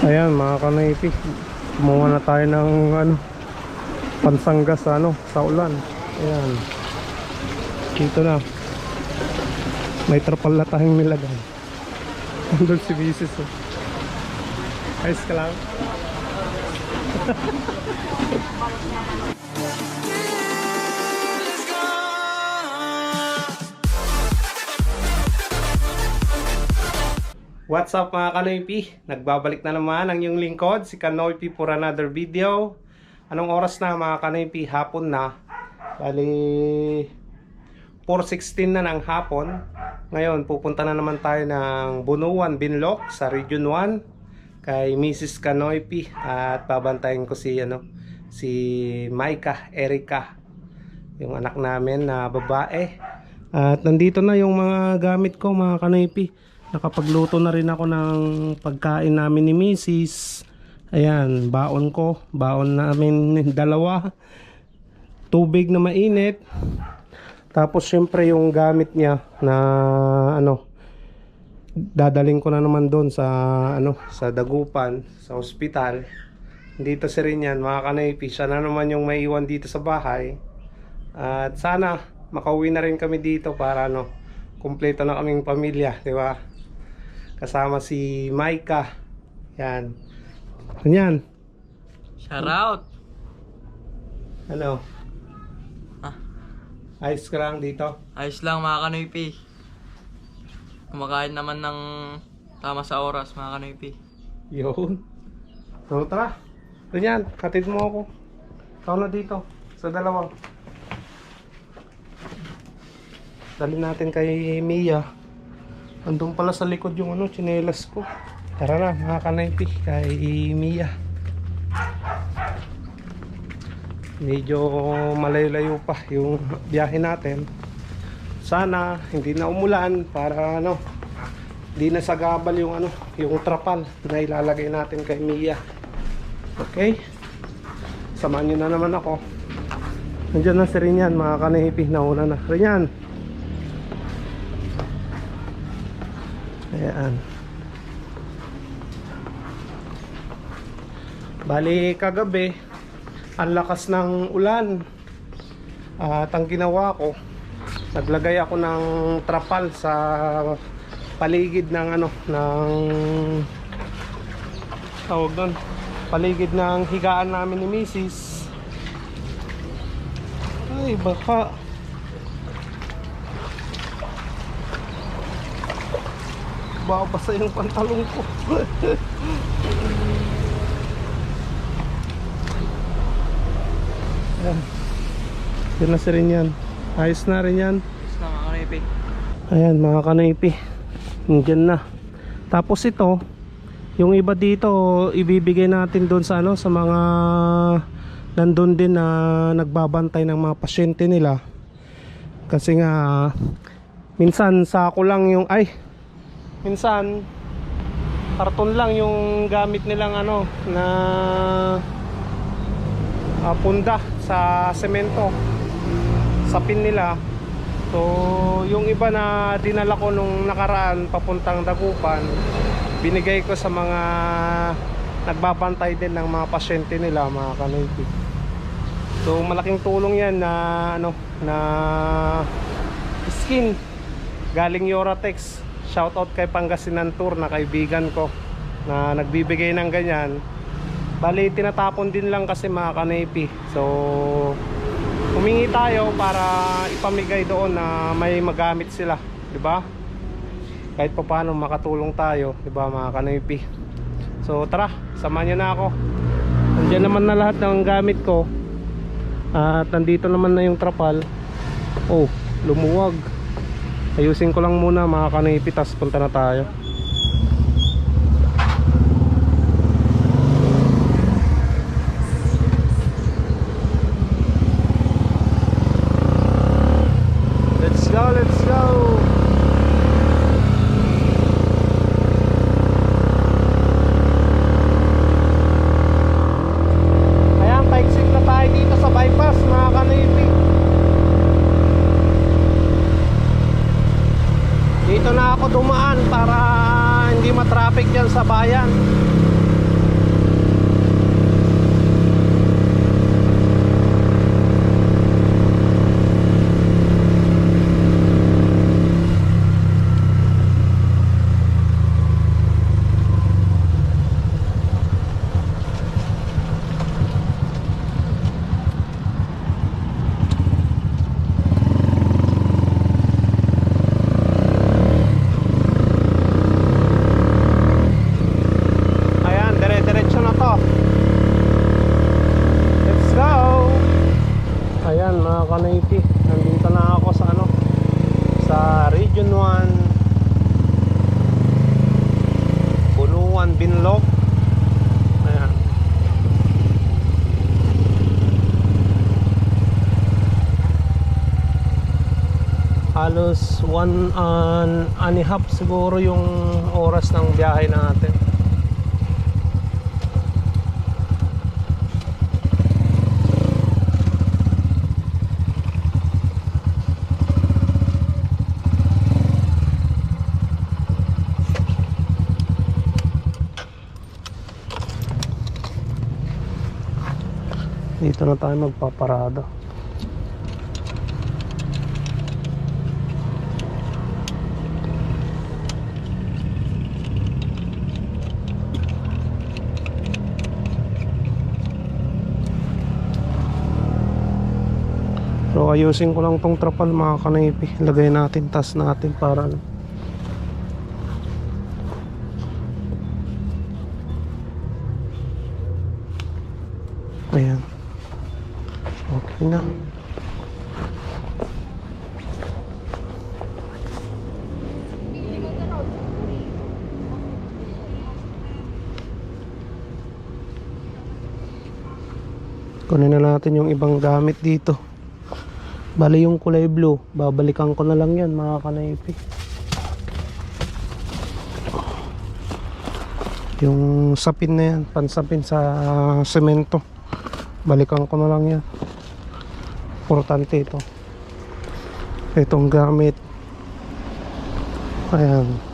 Ayan mga kanaypi. Kumuha na tayo ng ano, pansanggas sa ano, sa ulan. Ayan. Dito na. May trapal na tayong nilagay. Andun si Mrs. Oh. Ayos ka lang. What's up mga Kanoypi? Nagbabalik na naman ang yung lingkod, si Kanoypi for another video. Anong oras na mga Kanoypi? Hapon na. Bali, 4.16 na ng hapon. Ngayon, pupunta na naman tayo ng Bunuan, Binlock sa Region 1 kay Mrs. Kanoypi at babantayin ko si ano si Maika Erika yung anak namin na babae at nandito na yung mga gamit ko mga Kanoypi nakapagluto na rin ako ng pagkain namin ni Mrs. Ayan, baon ko. Baon namin dalawa. Tubig na mainit. Tapos syempre yung gamit niya na ano dadaling ko na naman doon sa ano sa Dagupan, sa ospital. Dito si rin yan, mga kanaypi. Na naman yung may iwan dito sa bahay. At sana makauwi na rin kami dito para ano kumpleto na kaming pamilya, di ba? Kasama si Maika. Yan. Yan. Shout out! Ano? Ah. Ayos ka lang dito. Ayos lang mga kanoypi. Kumakain naman ng tama sa oras mga kanoypi. Yun. So tara. Doon yan. Katid mo ako. Ikaw na dito. Sa dalawa. Dali natin kay Mia. Andun pala sa likod yung ano, chinelas ko. Tara na, mga kanaypi, kay Mia. Medyo malayo-layo pa yung biyahe natin. Sana hindi na umulan para ano, hindi na sagabal yung ano, yung trapal na ilalagay natin kay Mia. Okay? Samahan nyo na naman ako. Nandiyan na si Rinyan, mga kanahipi, nauna na. Rinyan! Ayan. Bali, kagabi, ang lakas ng ulan. At ang ginawa ko, naglagay ako ng trapal sa paligid ng ano, ng tawag doon, paligid ng higaan namin ni Mrs. Ay, baka babasa yung pantalong ko. Ayan. Yun na si rin yan. Ayos na rin yan. Ayos lang mga kanoypi. Ayan mga kanaypi. Nandiyan na. Tapos ito, yung iba dito ibibigay natin doon sa ano sa mga nandun din na nagbabantay ng mga pasyente nila. Kasi nga minsan sako lang yung ay minsan karton lang yung gamit nilang ano na ah, punda sa semento sa pin nila. So yung iba na dinala ko nung nakaraan papuntang Dagupan binigay ko sa mga nagbabantay din ng mga pasyente nila mga kanoypi so malaking tulong yan na ano na skin galing Yoratex shoutout kay Pangasinan Tour na kaibigan ko na nagbibigay ng ganyan. Bali tinatapon din lang kasi mga kanoypi so humingi tayo para ipamigay doon na may magamit sila di ba? Kahit pa paano makatulong tayo di ba mga kanoypi so tara samahan nyo na ako. Nandiyan naman na lahat ng gamit ko. At nandito naman na yung trapal. Oh lumuwag ayusin ko lang muna mga kanoypi tas punta na tayo Let's go, let's go. Ayan, paiksik na tayo dito sa bypass, mga kanipi. Dito na ako dumaan para halos one and, and a half siguro yung oras ng biyahe natin. Dito na tayo magpaparada. Ayusin ko lang tong trapal mga kanaypi. Lagay natin, tas natin para ano. Ayan. Okay na. Kunin na natin yung ibang gamit dito. Bali yung kulay blue, babalikan ko na lang yan mga kanaypi. Yung sapin na yan, pansapin sa semento. Balikan ko na lang yan. Importante ito. Itong gamit. Ayan.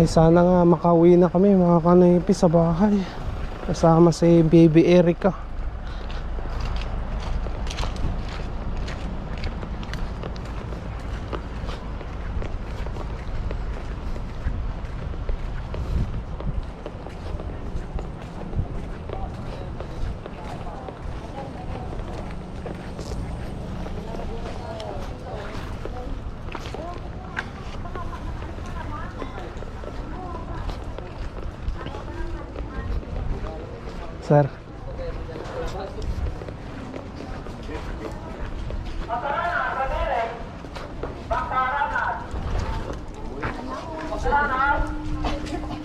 Ay sana nga makauwi na kami mga kanaypi sa bahay. Kasama si baby Erica. Sir.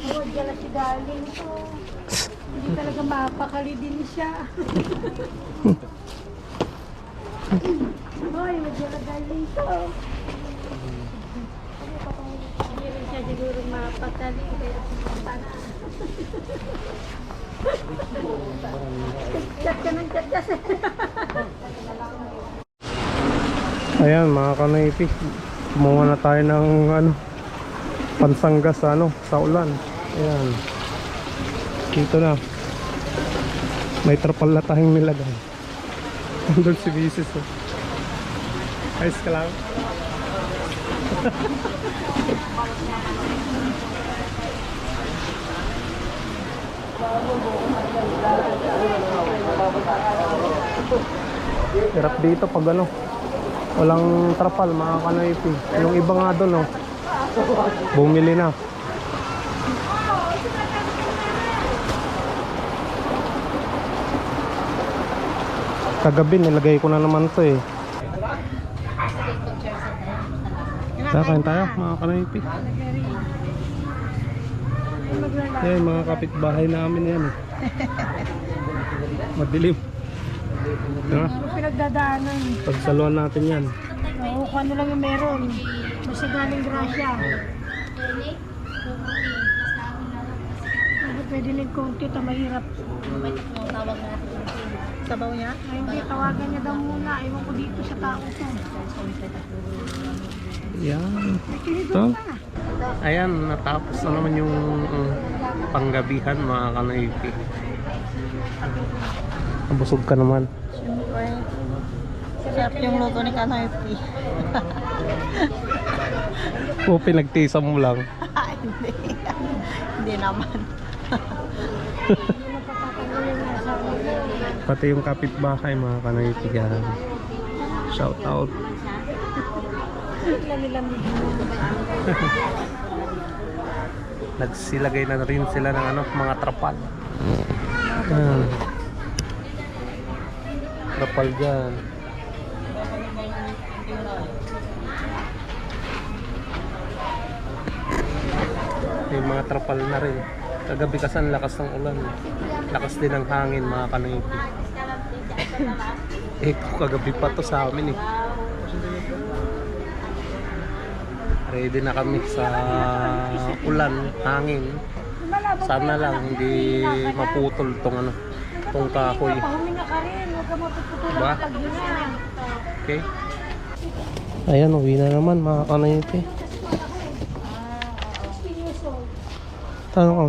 Oh, dyan na si darling ko. Hindi talaga mapakali din siya. Hoy, medyo na darling ko. Hindi rin siya siguro mapakali. Kaya pumunta na. Chat ka ng chat kasi. Ayan mga kanaypi. Kumuha na tayo ng ano pansanggas sa ano sa ulan. Ayan. Dito na. May trapal na tayong nilagay. Andun si Mrs. Oh. Ayos ka lang. Hirap dito pag ano. Walang trapal mga kanaypi. Yung iba nga doon oh. Bumili na. Kagabi nilagay ko na naman to eh. Kakain tayo mga kanaypi. Yan mga kapitbahay namin yan eh. Madilim. Diba? Ano pinagdadaanan? Pagsaluan natin yan. Oo, kung ano lang yung meron. Basta galing grasya. Ano pwede lang konti, ta mahirap. Sabaw niya? Ay, hindi, tawagan niya daw muna. Ewan ko dito sa tao to. Yan. Ito. Ayan, natapos na naman yung uh, panggabihan mga kanaypi. Nabusog ka naman. Siyempre. Sarap yung luto ni Kanoypi. O pinagtisa mo lang. hindi. hindi naman. Pati yung kapitbahay mga kanaypigan. Shout out. Nagsilagay na rin sila ng ano, mga trapal. Yan. Trapal dyan. May mga trapal na rin. Kagabi kasi ang lakas ng ulan. Lakas din ng hangin mga kanipi. eh, kagabi pa to sa amin eh. Ready na kami sa ulan, hangin. Sana lang hindi maputol tong ano, tong kahoy. Pahuminga ka rin. Huwag ka mapuputol Ba? ang pagyo na. Okay? Ayan, uwi na naman mga kanayipi. Tanong ko.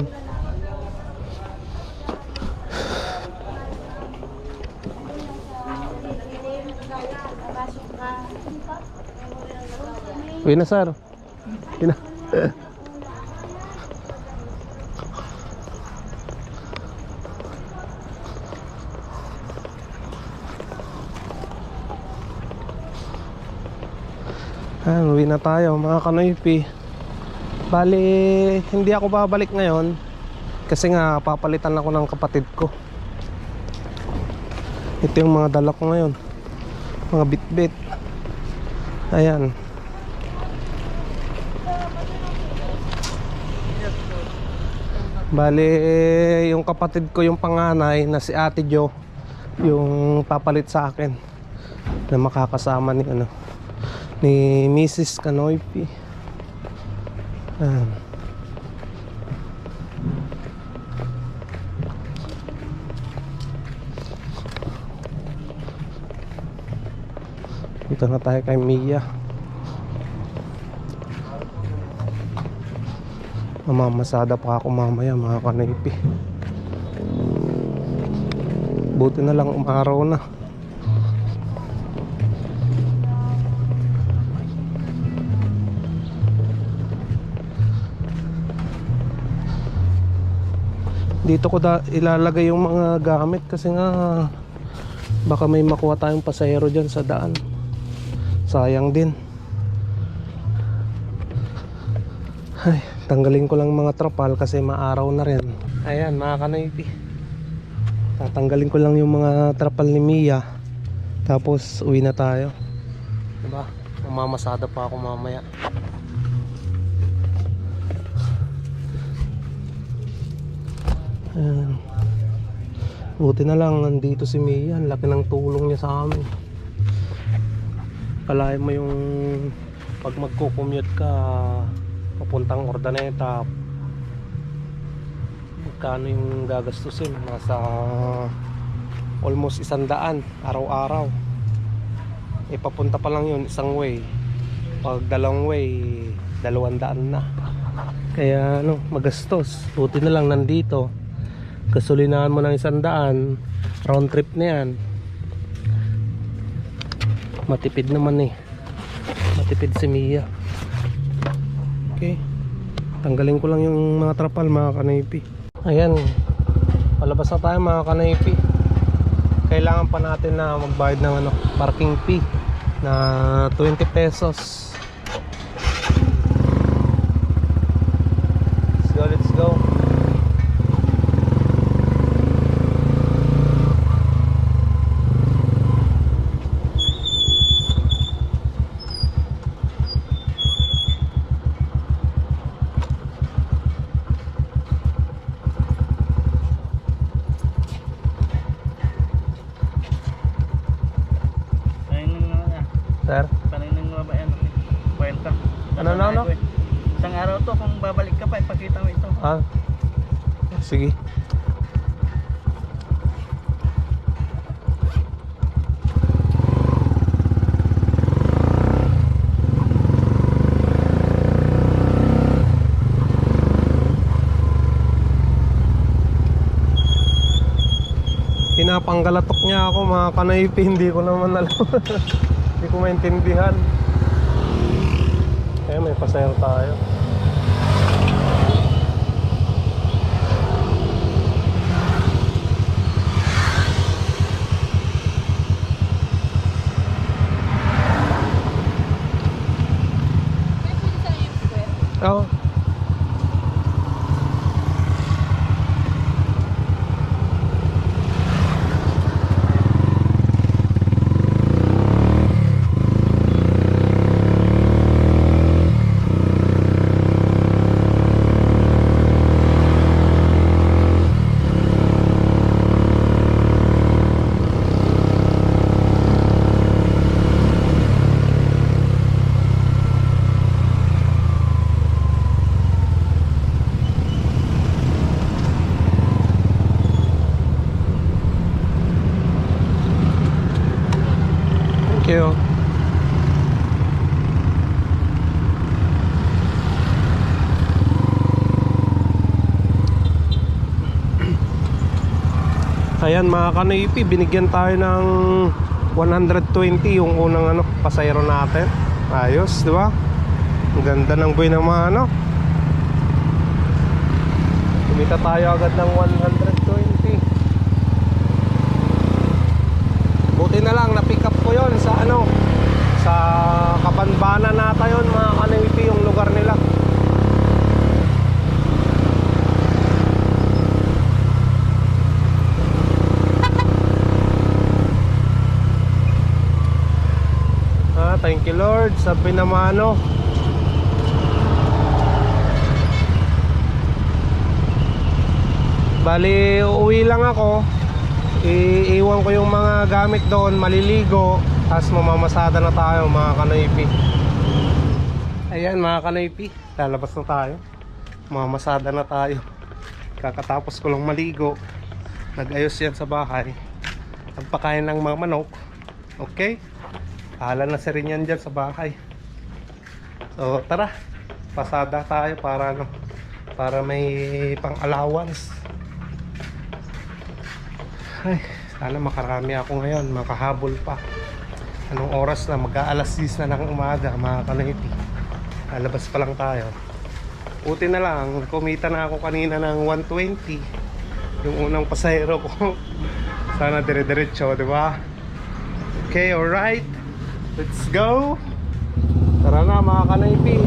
Uwi na, sir. Uwi na. Ayan, uwi na tayo mga kanoypi. Bali, hindi ako babalik ngayon kasi nga papalitan ako ng kapatid ko. Ito yung mga dala ko ngayon. Mga bit-bit. Ayan. Bali, yung kapatid ko yung panganay na si Ate Jo yung papalit sa akin na makakasama ni ano ni Mrs. Kanoypi. Ayan. Dito na tayo kay Mia. Mamamasada pa ako mamaya mga kanaypi. Buti na lang umaraw na. Dito ko da ilalagay yung mga gamit kasi nga baka may makuha tayong pasahero dyan sa daan. Sayang din. Ay tanggalin ko lang mga trapal kasi maaraw na rin. Ayan mga kanoypi tatanggalin ko lang yung mga trapal ni Mia. Tapos uwi na tayo. Diba? Mamamasada pa ako mamaya Buti na lang nandito si Mia. Laki ng tulong niya sa amin. Kalahin mo yung pag magko-commute ka papuntang Ordaneta magkano yung gagastusin? Nasa almost isang daan araw-araw. Eh papunta pa lang yun isang way. Pag dalawang way dalawang daan na. Kaya ano magastos. Buti na lang nandito kasulinahan mo ng isang daan round trip na yan. Matipid naman eh. Matipid si Mia. Okay. Tanggalin ko lang yung mga trapal mga kanaypi. Ayan palabas na tayo mga kanaypi. Kailangan pa natin na magbayad ng ano, parking fee na 20 pesos Pinapanggalatok niya ako mga kanaypi, hindi ko naman alam. hindi ko maintindihan. Kaya may pasayro tayo. Ayan mga kanipi, binigyan tayo ng 120 yung unang ano, pasayro natin. Ayos, di ba? Ang ganda ng buhay ng mga ano. Kumita tayo agad ng 120. Buti na lang, na-pick up ko yon sa ano, sa Kapanbana nata yon mga kanipi yung lugar nila. Thank you Lord sa pinamano. Bali, uuwi lang ako. Iiwan ko yung mga gamit doon, maliligo. Tapos mamamasada na tayo mga kanoypi. Ayan mga kanoypi, lalabas na tayo. Mamamasada na tayo. Kakatapos ko lang maligo. Nag-ayos yan sa bahay. Nagpakain ng mga manok. Okay? Pahala na si rin yan dyan sa bahay. So tara, pasada tayo para ano, para may pang allowance. Ay, sana makarami ako ngayon, makahabol pa. Anong oras na? Mag-aalas 6 na ng umaga, mga kanaiti. Lalabas pa lang tayo. Puti na lang, kumita na ako kanina ng 120. Yung unang pasahero ko. Sana dire-diretso, di ba? Okay, alright. Let's go. Tara na mga kanaypi.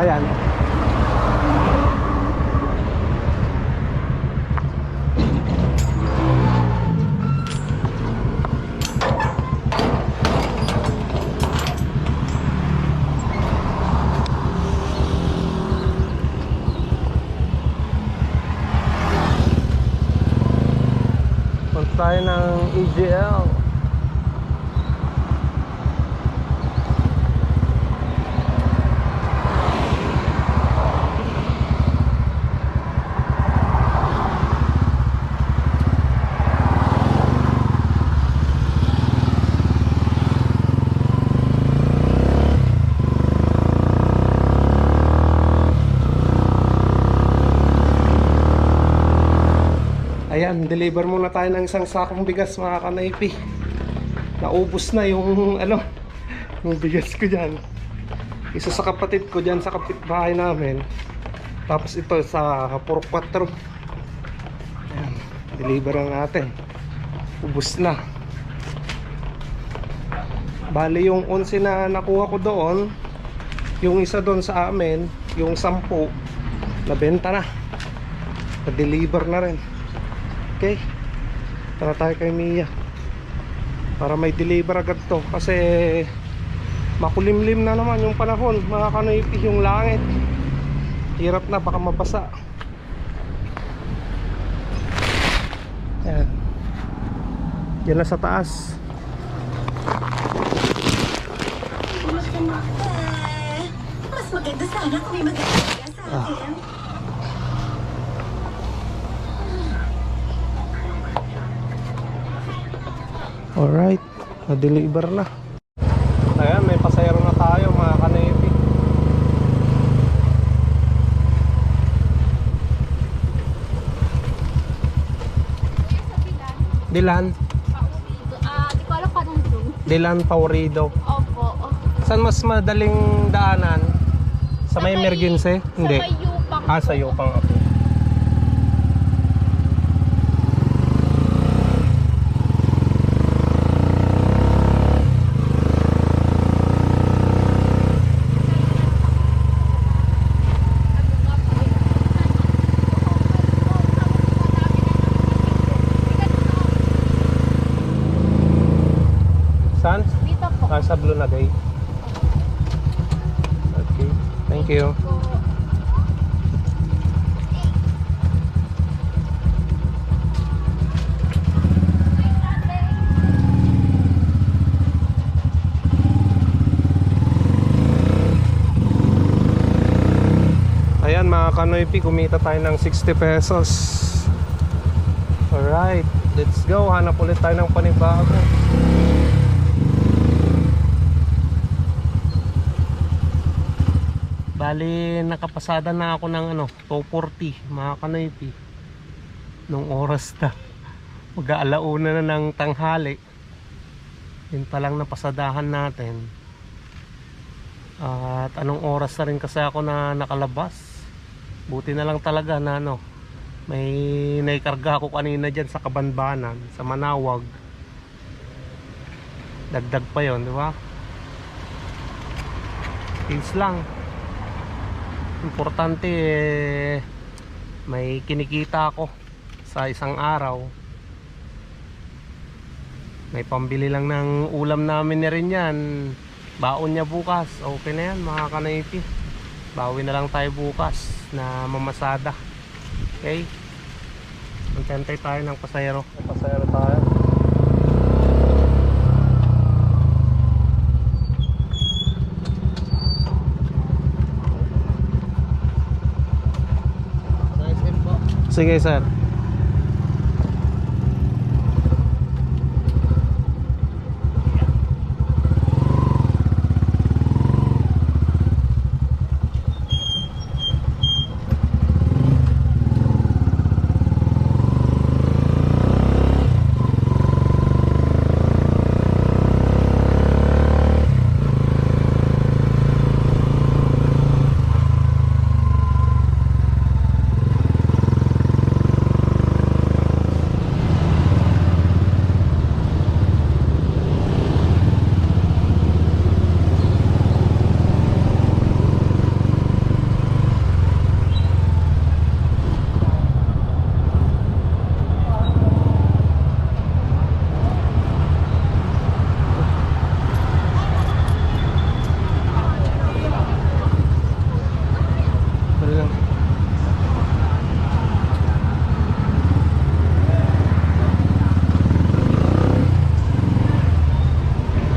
Ayan. Punta tayo ng EGL. Ayan, deliver muna tayo ng isang sakong bigas mga kanaypi. Naubos na yung ano, yung bigas ko dyan. Isa sa kapatid ko dyan sa kapitbahay namin. Tapos ito sa Puro 4. Ayan, deliver na natin. Ubus na. Bali yung 11 na nakuha ko doon, yung isa doon sa amin, yung 10, nabenta na. Na-deliver na rin. Okay. Tara tayo kay Mia. Para may deliver agad to. Kasi makulimlim na naman yung panahon. Mga kanoypi yung langit. Hirap na baka mabasa. Yan. Yan na sa taas. Mas maganda sana kung may maganda sa akin. Alright, na-deliver na. Ayan, may pasayro na tayo mga kanepi. Dilan, Ah, di ko alam pa doon. Dilan Paurido. Opo. Saan mas madaling daanan? Sa may emergency? Hindi. Sa may yupang. Ah, sa Yopang ako. Saan? Dito po. Ah, sa Blue Nagay. Okay, thank you. Ayan mga kanoypi, kumita tayo ng 60 pesos. Alright, let's go. Hanap ulit tayo ng panibago. Bali, nakapasada na ako ng ano, 240, mga kanoypi. Nung oras na. Mag-aalauna na ng tanghali. Yun pa lang napasadahan natin. At anong oras na rin kasi ako na nakalabas. Buti na lang talaga na ano, may naikarga ako kanina dyan sa Kabanbanan, sa Manawag. Dagdag pa yon, di ba? Peace lang. Importante eh, may kinikita ako sa isang araw. May pambili lang ng ulam namin na rin yan. Baon niya bukas. Okay na yan mga kanaypi. Bawi na lang tayo bukas na mamasada. Okay? Magkantay tayo ng pasayro. Pasayro tayo. Sige sir. Dali lang.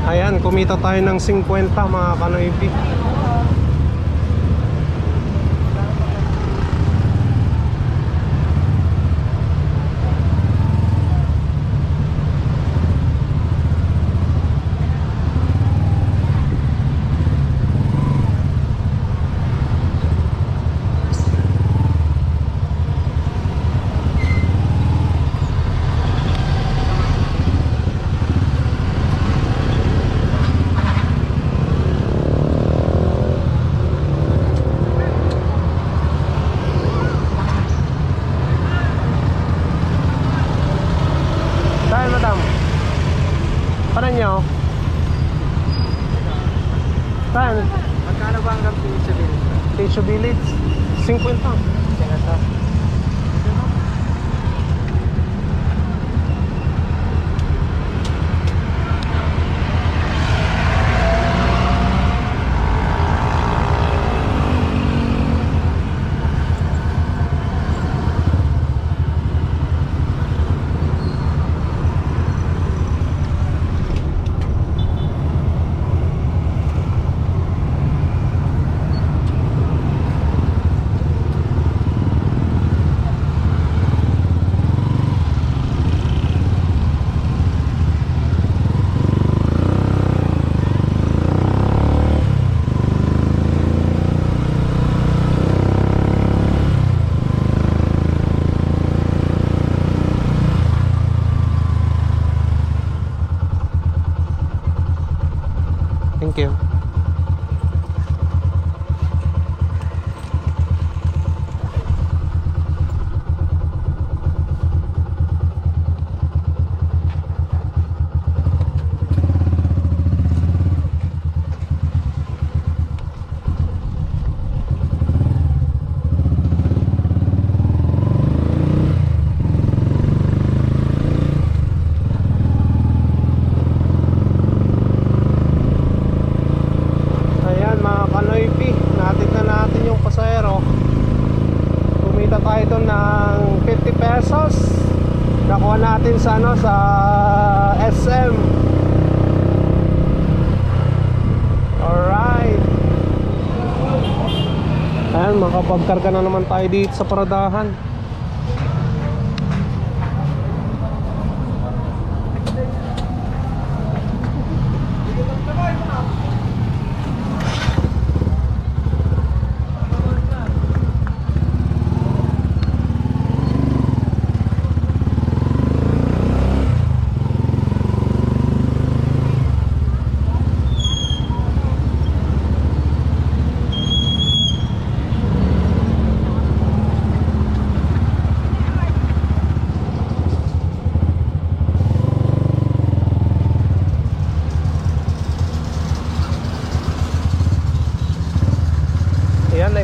Ayan, kumita tayo ng 50 mga kanoipi. Saan, madam? Paano nyo? Saan? Magkano ba hanggang Pizza Village? Tissue Village? 50. Thank you. Natin sa ano sa SM. Alright. Ayan, makapagkarga na naman tayo dito sa paradahan.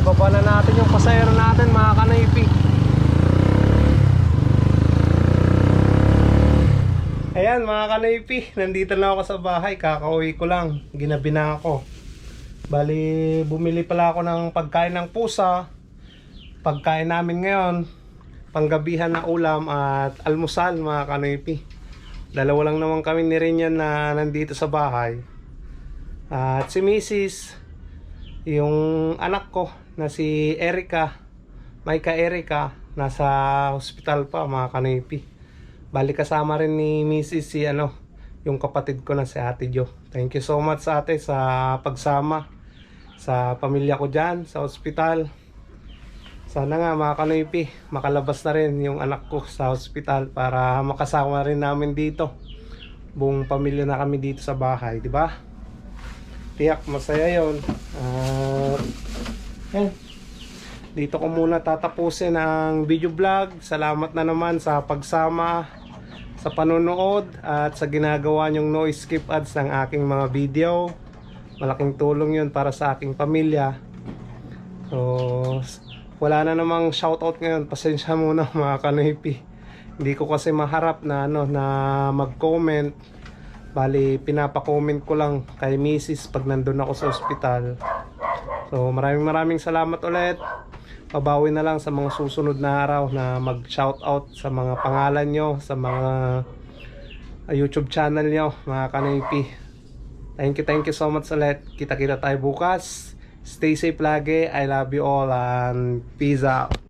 baba na natin yung pasayro natin mga kanaypi. Ayan mga kanaypi, nandito na ako sa bahay, kakauwi ko lang, ginabi na ako. Bali, bumili pala ako ng pagkain ng pusa. Pagkain namin ngayon, panggabihan na ulam at almusal mga kanaypi. Dalawa lang naman kami ni Rinyan na nandito sa bahay. At si Mrs. Yung anak ko na si Erika, Maika Erika, nasa hospital pa mga kanaypi. Bali kasama rin ni Mrs. si ano, yung kapatid ko na si Ate Jo. Thank you so much ate sa pagsama sa pamilya ko dyan sa ospital. Sana nga mga kanoypi, makalabas na rin yung anak ko sa ospital para makasama rin namin dito. Buong pamilya na kami dito sa bahay, di ba? Tiyak, masaya yon. At, yan. Dito ko muna tatapusin ang video vlog. Salamat na naman sa pagsama, sa panonood, at sa ginagawa nyong noise skip ads ng aking mga video. Malaking tulong yun para sa aking pamilya. So, wala na namang shoutout ngayon. Pasensya muna mga kanipi. Hindi ko kasi maharap na ano na mag-comment. Bali, pinapa-comment ko lang kay Mrs. pag nandun ako sa ospital. So, maraming maraming salamat ulit. Pabawi na lang sa mga susunod na araw na mag-shoutout sa mga pangalan nyo, sa mga uh, YouTube channel nyo, mga kanipi. Thank you, thank you so much ulit. Kita-kita tayo bukas. Stay safe lagi. I love you all and peace out.